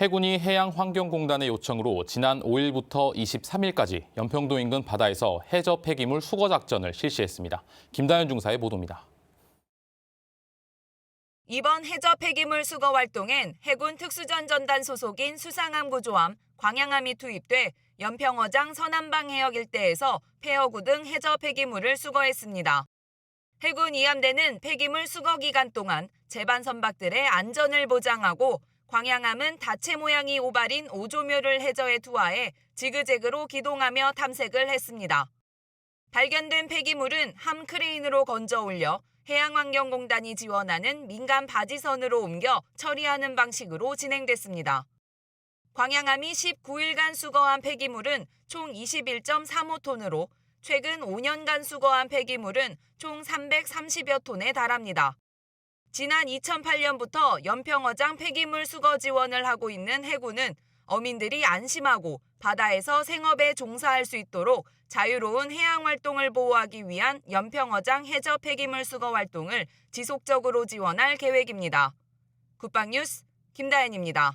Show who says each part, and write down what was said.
Speaker 1: 해군이 해양환경공단의 요청으로 지난 5일부터 23일까지 연평도 인근 바다에서 해저 폐기물 수거 작전을 실시했습니다. 김다현 중사의 보도입니다.
Speaker 2: 이번 해저 폐기물 수거 활동엔 해군 특수전전단 소속인 수상함 구조함 광양함이 투입돼 연평어장 서남방 해역 일대에서 폐허구 등 해저 폐기물을 수거했습니다. 해군 이함대는 폐기물 수거 기간 동안 제반 선박들의 안전을 보장하고 광양함은 다체 모양이 오발인 오조묘를 해저에 투하해 지그재그로 기동하며 탐색을 했습니다. 발견된 폐기물은 함 크레인으로 건져 올려 해양환경공단이 지원하는 민간 바지선으로 옮겨 처리하는 방식으로 진행됐습니다. 광양함이 19일간 수거한 폐기물은 총 21.35톤으로 최근 5년간 수거한 폐기물은 총 330여 톤에 달합니다. 지난 2008년부터 연평어장 폐기물 수거 지원을 하고 있는 해군은 어민들이 안심하고 바다에서 생업에 종사할 수 있도록 자유로운 해양 활동을 보호하기 위한 연평어장 해저 폐기물 수거 활동을 지속적으로 지원할 계획입니다. 국방뉴스 김다현입니다.